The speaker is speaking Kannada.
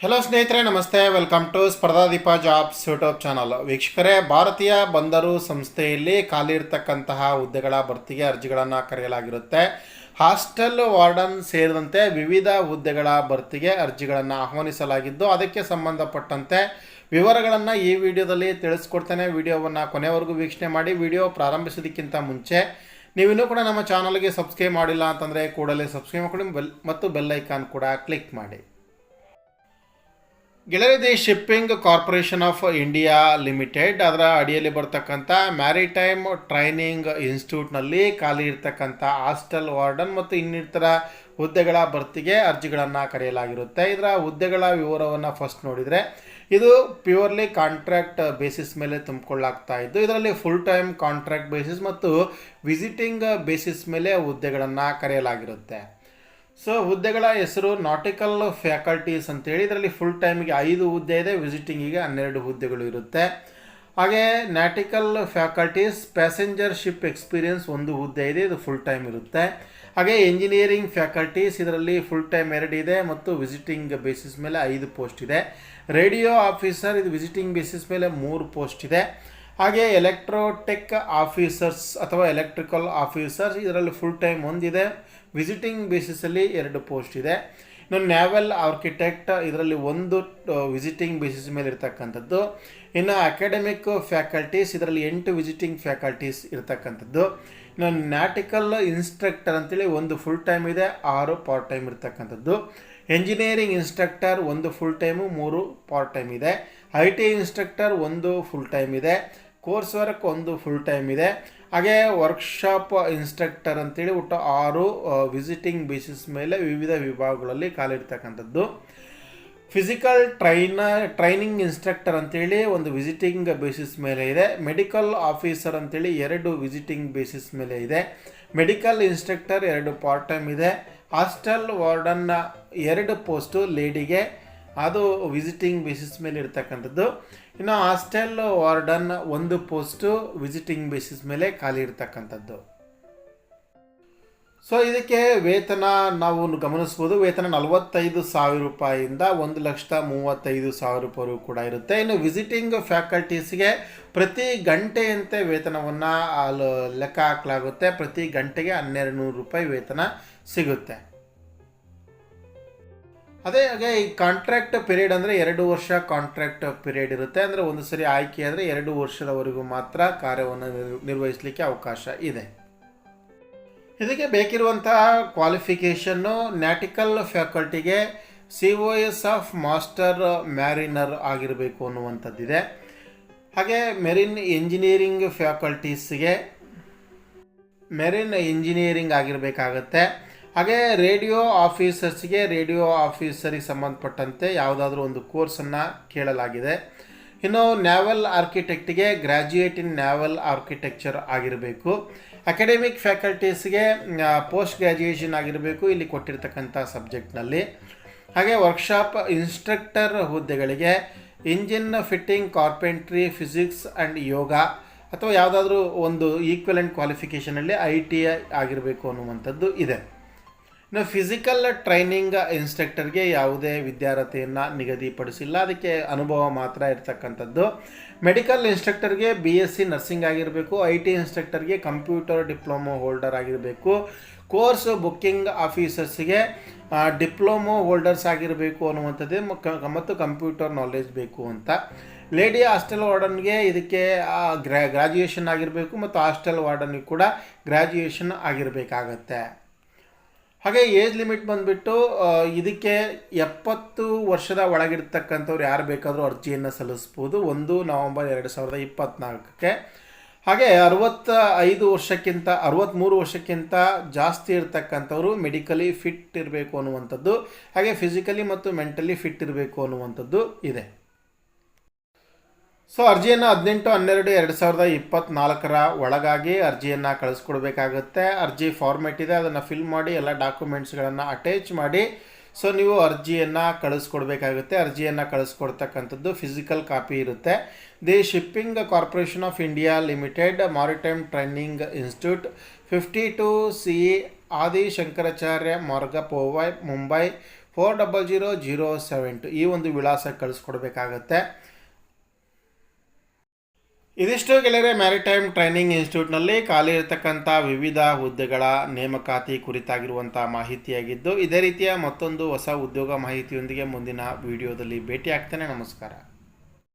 ಹಲೋ ಸ್ನೇಹಿತರೆ, ನಮಸ್ತೆ. Welcome to Spardhadeepa jobs YouTube channel ವೀಕ್ಷಕರೇ, ಭಾರತೀಯ ಬಂದರು ಸಂಸ್ಥೆಯಲ್ಲಿ ಖಾಲಿ ಇರತಕ್ಕಂತಹ ಹುದ್ದೆಗಳ ಭರ್ತಿಗೆ ಅರ್ಜಿಗಳನ್ನು ಕರೆಯಲಾಗಿರುತ್ತೆ. ಹಾಸ್ಟೆಲ್ ವಾರ್ಡನ್ ಸೇರಿದಂತೆ ವಿವಿಧ ಹುದ್ದೆಗಳ ಭರ್ತಿಗೆ ಅರ್ಜಿಗಳನ್ನು ಆಹ್ವಾನಿಸಲಾಗಿದ್ದು, ಅದಕ್ಕೆ ಸಂಬಂಧಪಟ್ಟಂತೆ ವಿವರಗಳನ್ನು ಈ ವಿಡಿಯೋದಲ್ಲಿ ತಿಳಿಸ್ಕೊಡ್ತೇನೆ. ವಿಡಿಯೋವನ್ನು ಕೊನೆವರೆಗೂ ವೀಕ್ಷಣೆ ಮಾಡಿ. ವಿಡಿಯೋ ಪ್ರಾರಂಭಿಸೋದಕ್ಕಿಂತ ಮುಂಚೆ ನೀವಿನ್ನೂ ಕೂಡ ನಮ್ಮ ಚಾನಲ್ಗೆ ಸಬ್ಸ್ಕ್ರೈಬ್ ಮಾಡಿಲ್ಲ ಅಂತಂದರೆ ಕೂಡಲೇ ಸಬ್ಸ್ಕ್ರೈಬ್ ಮಾಡಿ ಬೆಲ್ ಮತ್ತು ಬೆಲ್ ಐಕಾನ್ ಕೂಡ ಕ್ಲಿಕ್ ಮಾಡಿ. ಗೆಳೆಯದಿ shipping corporation of India limited ಅದರ ಅಡಿಯಲ್ಲಿ ಬರ್ತಕ್ಕಂಥ ಮ್ಯಾರಿಟೈಮ್ ಟ್ರೈನಿಂಗ್ ಇನ್ಸ್ಟಿಟ್ಯೂಟ್ನಲ್ಲಿ ಖಾಲಿ ಇರ್ತಕ್ಕಂಥ ಹಾಸ್ಟೆಲ್ ವಾರ್ಡನ್ ಮತ್ತು ಇನ್ನಿತರ ಹುದ್ದೆಗಳ ಭರ್ತಿಗೆ ಅರ್ಜಿಗಳನ್ನು ಕರೆಯಲಾಗಿರುತ್ತೆ. ಇದರ ಹುದ್ದೆಗಳ ವಿವರವನ್ನು ಫಸ್ಟ್ ನೋಡಿದರೆ, ಇದು ಪ್ಯೂರ್ಲಿ ಕಾಂಟ್ರಾಕ್ಟ್ ಬೇಸಿಸ್ ಮೇಲೆ ತುಂಬಿಕೊಳ್ಳಾಗ್ತಾ ಇದ್ದು, ಇದರಲ್ಲಿ ಫುಲ್ ಟೈಮ್ ಕಾಂಟ್ರಾಕ್ಟ್ ಬೇಸಿಸ್ ಮತ್ತು ವಿಸಿಟಿಂಗ್ ಬೇಸಿಸ್ ಮೇಲೆ ಹುದ್ದೆಗಳನ್ನು ಕರೆಯಲಾಗಿರುತ್ತೆ. ಸೊ ಹುದ್ದೆಗಳ ಹೆಸರು ನಾಟಿಕಲ್ ಫ್ಯಾಕಲ್ಟೀಸ್ ಅಂತೇಳಿ. ಇದರಲ್ಲಿ ಫುಲ್ ಟೈಮಿಗೆ ಐದು ಹುದ್ದೆ ಇದೆ. ವಿಸಿಟಿಂಗಿಗೆ ಹನ್ನೆರಡು ಹುದ್ದೆಗಳು ಇರುತ್ತೆ. ಹಾಗೆ nautical faculties passenger ship experience ಒಂದು ಹುದ್ದೆ ಇದೆ. ಇದು ಫುಲ್ ಟೈಮ್ ಇರುತ್ತೆ. ಹಾಗೆ ಇಂಜಿನಿಯರಿಂಗ್ ಫ್ಯಾಕಲ್ಟೀಸ್ ಇದರಲ್ಲಿ ಫುಲ್ ಟೈಮ್ ಎರಡು ಇದೆ ಮತ್ತು ವಿಸಿಟಿಂಗ್ ಬೇಸಿಸ್ ಮೇಲೆ ಐದು ಪೋಸ್ಟ್ ಇದೆ. ರೇಡಿಯೋ ಆಫೀಸರ್ ಇದು ವಿಸಿಟಿಂಗ್ ಬೇಸಿಸ್ ಮೇಲೆ ಮೂರು ಪೋಸ್ಟ್ ಇದೆ. ಹಾಗೆ ಎಲೆಕ್ಟ್ರೋಟೆಕ್ ಆಫೀಸರ್ಸ್ ಅಥವಾ ಎಲೆಕ್ಟ್ರಿಕಲ್ ಆಫೀಸರ್ಸ್ ಇದರಲ್ಲಿ ಫುಲ್ ಟೈಮ್ ಒಂದಿದೆ. ವಿಸಿಟಿಂಗ್ ಬೇಸಿಸಲ್ಲಿ ಎರಡು ಪೋಸ್ಟ್ ಇದೆ. ಇನ್ನು ನ್ಯಾವೆಲ್ ಆರ್ಕಿಟೆಕ್ಟ್ ಇದರಲ್ಲಿ ಒಂದು ವಿಸಿಟಿಂಗ್ ಬೇಸಿಸ್ ಮೇಲೆ ಇರ್ತಕ್ಕಂಥದ್ದು. ಇನ್ನು ಅಕಾಡೆಮಿಕ್ ಫ್ಯಾಕಲ್ಟೀಸ್ ಇದರಲ್ಲಿ ಎಂಟು ವಿಸಿಟಿಂಗ್ ಫ್ಯಾಕಲ್ಟೀಸ್ ಇರ್ತಕ್ಕಂಥದ್ದು. ಇನ್ನು ನ್ಯಾಟಿಕಲ್ ಇನ್ಸ್ಟ್ರಕ್ಟರ್ ಅಂತೇಳಿ ಒಂದು ಫುಲ್ ಟೈಮ್ ಇದೆ, ಆರು ಪಾರ್ಟ್ ಟೈಮ್ ಇರ್ತಕ್ಕಂಥದ್ದು. ಎಂಜಿನಿಯರಿಂಗ್ ಇನ್ಸ್ಟ್ರಕ್ಟರ್ ಒಂದು ಫುಲ್ ಟೈಮು ಮೂರು ಪಾರ್ಟ್ ಟೈಮ್ ಇದೆ. ಐ ಟಿ ಇನ್ಸ್ಟ್ರಕ್ಟರ್ ಒಂದು ಫುಲ್ ಟೈಮ್ ಇದೆ. ಕೋರ್ಸ್ ವರ್ಕ್ ಒಂದು ಫುಲ್ ಟೈಮ್ ಇದೆ. ಹಾಗೆ ವರ್ಕ್ಶಾಪ್ ಇನ್ಸ್ಟ್ರಕ್ಟರ್ ಅಂತೇಳಿ ಒಟ್ಟು ಆರು ವಿಸಿಟಿಂಗ್ ಬೇಸಿಸ್ ಮೇಲೆ ವಿವಿಧ ವಿಭಾಗಗಳಲ್ಲಿ ಕಾಲಿಡ್ತಕ್ಕಂಥದ್ದು. ಫಿಸಿಕಲ್ ಟ್ರೈನರ್ ಟ್ರೈನಿಂಗ್ ಇನ್ಸ್ಟ್ರಕ್ಟರ್ ಅಂತೇಳಿ ಒಂದು ವಿಸಿಟಿಂಗ್ ಬೇಸಿಸ್ ಮೇಲೆ ಇದೆ. ಮೆಡಿಕಲ್ ಆಫೀಸರ್ ಅಂತೇಳಿ ಎರಡು ವಿಸಿಟಿಂಗ್ ಬೇಸಿಸ್ ಮೇಲೆ ಇದೆ. ಮೆಡಿಕಲ್ ಇನ್ಸ್ಟ್ರಕ್ಟರ್ ಎರಡು ಪಾರ್ಟ್ ಟೈಮ್ ಇದೆ. ಹಾಸ್ಟೆಲ್ ವಾರ್ಡನ್ನ ಎರಡು ಪೋಸ್ಟು ಲೇಡಿಗೆ ಅದು ವಿಸಿಟಿಂಗ್ ಬೇಸಿಸ್ ಮೇಲೆ ಇರ್ತಕ್ಕಂಥದ್ದು. ಇನ್ನು ಹಾಸ್ಟೆಲ್ ವಾರ್ಡನ್ ಒಂದು ಪೋಸ್ಟು ವಿಸಿಟಿಂಗ್ ಬೇಸಿಸ್ ಮೇಲೆ ಖಾಲಿ ಇರ್ತಕ್ಕಂಥದ್ದು. ಸೊ ಇದಕ್ಕೆ ವೇತನ ನಾವು ಗಮನಿಸ್ಬೋದು. ವೇತನ ನಲವತ್ತೈದು ಸಾವಿರ ರೂಪಾಯಿಯಿಂದ ಒಂದು ಲಕ್ಷದ ಮೂವತ್ತೈದು ಸಾವಿರ ರೂಪಾಯಿ ಕೂಡ ಇರುತ್ತೆ. ಇನ್ನು ವಿಸಿಟಿಂಗ್ ಫ್ಯಾಕಲ್ಟೀಸ್ಗೆ ಪ್ರತಿ ಗಂಟೆಯಂತೆ ವೇತನವನ್ನು ಲೆಕ್ಕ ಹಾಕಲಾಗುತ್ತೆ. ಪ್ರತಿ ಗಂಟೆಗೆ ಹನ್ನೆರಡು ನೂರು ರೂಪಾಯಿ ವೇತನ ಸಿಗುತ್ತೆ. ಅದೇ, ಹಾಗೆ ಈ ಕಾಂಟ್ರಾಕ್ಟ್ ಪೀರಿಯಡ್ ಅಂದರೆ ಎರಡು ವರ್ಷ ಕಾಂಟ್ರಾಕ್ಟ್ ಪೀರಿಯಡ್ ಇರುತ್ತೆ. ಅಂದರೆ ಒಂದು ಸರಿ ಆಯ್ಕೆ ಆದರೆ ಎರಡು ವರ್ಷದವರೆಗೂ ಮಾತ್ರ ಕಾರ್ಯವನ್ನು ನಿರ್- ನಿರ್ವಹಿಸಲಿಕ್ಕೆ ಅವಕಾಶ ಇದೆ. ಇದಕ್ಕೆ ಬೇಕಿರುವಂತಹ qualification nautical ಫ್ಯಾಕಲ್ಟಿಗೆ C O S of master mariner ಆಗಿರಬೇಕು ಅನ್ನುವಂಥದ್ದಿದೆ. ಹಾಗೆ ಮೆರಿನ್ ಇಂಜಿನಿಯರಿಂಗ್ ಫ್ಯಾಕಲ್ಟೀಸ್ಗೆ ಮೆರಿನ್ ಇಂಜಿನಿಯರಿಂಗ್ ಆಗಿರಬೇಕಾಗತ್ತೆ. ಹಾಗೆ ರೇಡಿಯೋ ಆಫೀಸರ್ಸ್ಗೆ ರೇಡಿಯೋ ಆಫೀಸರಿಗೆ ಸಂಬಂಧಪಟ್ಟಂತೆ ಯಾವುದಾದ್ರೂ ಒಂದು ಕೋರ್ಸನ್ನು ಕೇಳಲಾಗಿದೆ. ಇನ್ನು ನ್ಯಾವಲ್ ಆರ್ಕಿಟೆಕ್ಟ್ಗೆ ಗ್ರ್ಯಾಜುಯೇಟ್ ಇನ್ ನ್ಯಾವಲ್ ಆರ್ಕಿಟೆಕ್ಚರ್ ಆಗಿರಬೇಕು. ಅಕಾಡೆಮಿಕ್ ಫ್ಯಾಕಲ್ಟೀಸ್ಗೆ ಪೋಸ್ಟ್ ಗ್ರ್ಯಾಜುಯೇಷನ್ ಆಗಿರಬೇಕು, ಇಲ್ಲಿ ಕೊಟ್ಟಿರ್ತಕ್ಕಂಥ ಸಬ್ಜೆಕ್ಟ್ನಲ್ಲಿ. ಹಾಗೆ ವರ್ಕ್ಶಾಪ್ ಇನ್ಸ್ಟ್ರಕ್ಟರ್ ಹುದ್ದೆಗಳಿಗೆ engine fitting, carpentry, physics and yoga ಅಥವಾ ಯಾವುದಾದ್ರೂ ಒಂದು ಈಕ್ವಲೆಂಟ್ ಕ್ವಾಲಿಫಿಕೇಷನಲ್ಲಿ ಐ ಟಿ ಐ ಆಗಿರಬೇಕು ಅನ್ನುವಂಥದ್ದು ಇದೆ. ಇನ್ನು ಫಿಸಿಕಲ್ ಟ್ರೈನಿಂಗ್ ಇನ್ಸ್ಟ್ರಕ್ಟರ್ಗೆ ಯಾವುದೇ ವಿದ್ಯಾರ್ಹತೆಯನ್ನು ನಿಗದಿಪಡಿಸಿಲ್ಲ. ಅದಕ್ಕೆ ಅನುಭವ ಮಾತ್ರ ಇರತಕ್ಕಂಥದ್ದು. ಮೆಡಿಕಲ್ ಇನ್ಸ್ಟ್ರಕ್ಟರ್ಗೆ ಬಿ ಎಸ್ ಸಿ ನರ್ಸಿಂಗ್ ಆಗಿರಬೇಕು ಐ ಟಿ ಇನ್ಸ್ಟ್ರಕ್ಟರ್ಗೆ ಕಂಪ್ಯೂಟರ್ ಡಿಪ್ಲೊಮೊ ಹೋಲ್ಡರ್ ಆಗಿರಬೇಕು ಕೋರ್ಸ್ ಬುಕ್ಕಿಂಗ್ ಆಫೀಸರ್ಸ್ಗೆ ಡಿಪ್ಲೊಮೊ ಹೋಲ್ಡರ್ಸ್ ಆಗಿರಬೇಕು ಅನ್ನುವಂಥದ್ದೇ ಮತ್ತು ಕಂಪ್ಯೂಟರ್ ನಾಲೆಜ್ ಬೇಕು ಅಂತ. ಲೇಡಿ ಹಾಸ್ಟೆಲ್ ವಾರ್ಡನ್ಗೆ ಇದಕ್ಕೆ ಗ್ರಾ ಗ್ರ್ಯಾಜುಯೇಷನ್ ಆಗಿರಬೇಕು ಮತ್ತು ಹಾಸ್ಟೆಲ್ ವಾರ್ಡನ್ಗೆ ಕೂಡ ಗ್ರ್ಯಾಜುಯೇಷನ್ ಆಗಿರಬೇಕಾಗತ್ತೆ. ಹಾಗೆ ಏಜ್ ಲಿಮಿಟ್ ಬಂದುಬಿಟ್ಟು ಇದಕ್ಕೆ ಎಪ್ಪತ್ತು ವರ್ಷದ ಒಳಗಿರ್ತಕ್ಕಂಥವ್ರು ಯಾರು ಬೇಕಾದರೂ ಅರ್ಜಿಯನ್ನು ಸಲ್ಲಿಸ್ಬೋದು. ಒಂದು ನವಂಬರ್ ಎರಡು ಸಾವಿರದ ಇಪ್ಪತ್ತ್ನಾಲ್ಕಕ್ಕೆ ಹಾಗೆ ಅರವತ್ತ ಐದು ವರ್ಷಕ್ಕಿಂತ ಅರವತ್ತ್ಮೂರು ವರ್ಷಕ್ಕಿಂತ ಜಾಸ್ತಿ ಇರ್ತಕ್ಕಂಥವ್ರು ಮೆಡಿಕಲಿ ಫಿಟ್ ಇರಬೇಕು ಅನ್ನುವಂಥದ್ದು, ಹಾಗೆ ಫಿಸಿಕಲಿ ಮತ್ತು ಮೆಂಟಲಿ ಫಿಟ್ ಇರಬೇಕು ಅನ್ನುವಂಥದ್ದು ಇದೆ. ಸೊ ಅರ್ಜಿಯನ್ನು ಹದಿನೆಂಟು, ಹನ್ನೆರಡು, ಎರಡು ಸಾವಿರದ ಇಪ್ಪತ್ತ್ನಾಲ್ಕರ ಒಳಗಾಗಿ ಅರ್ಜಿಯನ್ನು ಕಳಿಸ್ಕೊಡ್ಬೇಕಾಗುತ್ತೆ. ಅರ್ಜಿ ಫಾರ್ಮೆಟ್ ಇದೆ, ಅದನ್ನು ಫಿಲ್ ಮಾಡಿ ಎಲ್ಲ ಡಾಕ್ಯುಮೆಂಟ್ಸ್ಗಳನ್ನು ಅಟ್ಯಾಚ್ ಮಾಡಿ, ಸೊ ನೀವು ಅರ್ಜಿಯನ್ನು ಕಳಿಸ್ಕೊಡ್ಬೇಕಾಗುತ್ತೆ. ಅರ್ಜಿಯನ್ನು ಕಳಿಸ್ಕೊಡ್ತಕ್ಕಂಥದ್ದು ಫಿಸಿಕಲ್ ಕಾಪಿ ಇರುತ್ತೆ. The shipping corporation of India limited maritime training institute, fifty two C Adi Shankaracharya Marg Powai Mumbai, four double zero zero seven two ಈ ಒಂದು ವಿಳಾಸ ಕಳಿಸ್ಕೊಡ್ಬೇಕಾಗತ್ತೆ. ಇದಿಷ್ಟು ಗೆಳೆಯರೆ ಮ್ಯಾರಿಟೈಮ್ ಟ್ರೈನಿಂಗ್ ಇನ್ಸ್ಟಿಟ್ಯೂಟ್ನಲ್ಲಿ ಖಾಲಿ ಇರತಕ್ಕಂಥ ವಿವಿಧ ಹುದ್ದೆಗಳ ನೇಮಕಾತಿ ಕುರಿತಾಗಿರುವಂಥ ಮಾಹಿತಿಯಾಗಿದ್ದು, ಇದೇ ರೀತಿಯ ಮತ್ತೊಂದು ಹೊಸ ಉದ್ಯೋಗ ಮಾಹಿತಿಯೊಂದಿಗೆ ಮುಂದಿನ ವಿಡಿಯೋದಲ್ಲಿ ಭೇಟಿ ಆಗ್ತೇನೆ ನಮಸ್ಕಾರ.